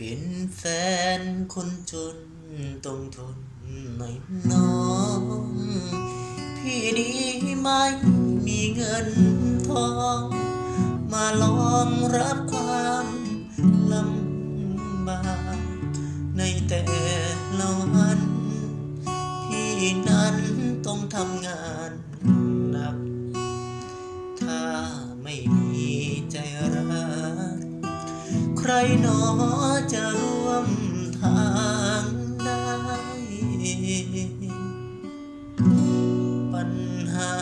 เป็นแฟนคนจนต้องทนหน่อยน้อง พี่นี้ไม่มีเงินทอง มาลองรับความลำบากในแต่ละวัน พี่นั้นต้องทำงานหนัก ถ้าไม่มีใจรัก ใครหนอย จะร่วมทางได้ ปัญหา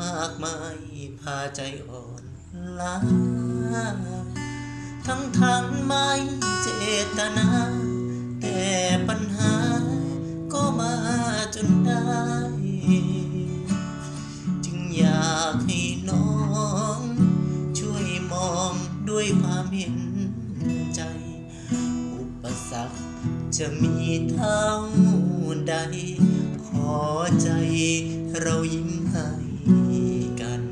มากมายพาใจอ่อนล้า ทั้งทางไม่เจตนา แต่ปัญหาก็มาจนได้ จึงอยากให้น้อง ช่วยมองด้วยความเห็น จะมีเท่าใด ขอใจเรายิ้มให้กัน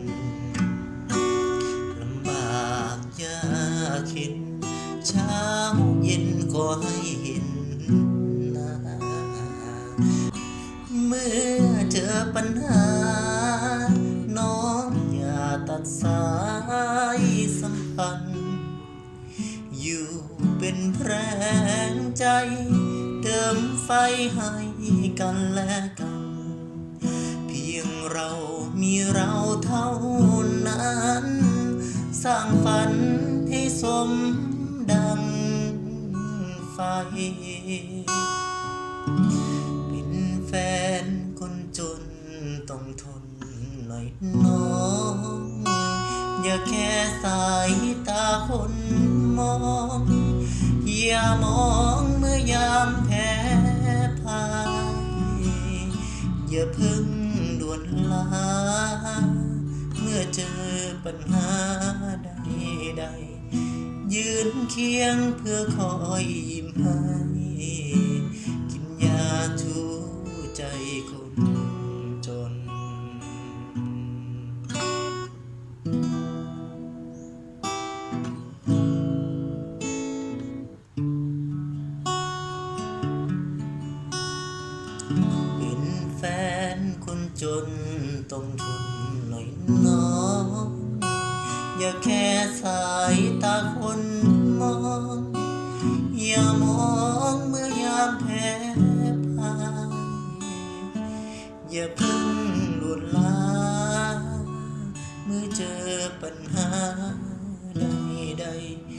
ลำบากยากเข็นเช้าเย็นก็ให้เห็นหน้าเมื่อเจอปัญหา น้องอย่าตัดสายสัมพันธ์อยู่เป็นแร ใจ เติมไฟให้กันและกัน เพียงเรามีเราเท่านั้น สร้างฝันให้สมดังไฟ เป็นแฟนคนจนต้องทนหน่อยน้องอย่าแค่สายตาคนมองอย่ามอง อย่าเพิ่งด่วนลา เมื่อเจอปัญหาใดๆยืนเคียงเพื่อคอยยิ้มให้ กินยาชูใจคน จนต้องทนหน่อยน้อง อย่าแค่สายตาคนมอง อย่ามองเมื่อยามแพ้พ่ายอย่าเพิ่งหลุดลาเมื่อเจอปัญหาใด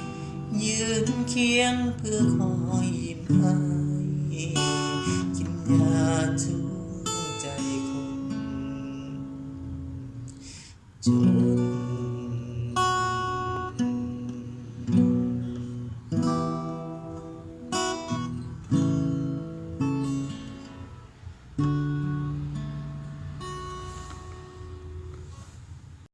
ๆยืนเคียงเพื่อคอยยิ้มให้กินยาชู 节。嗯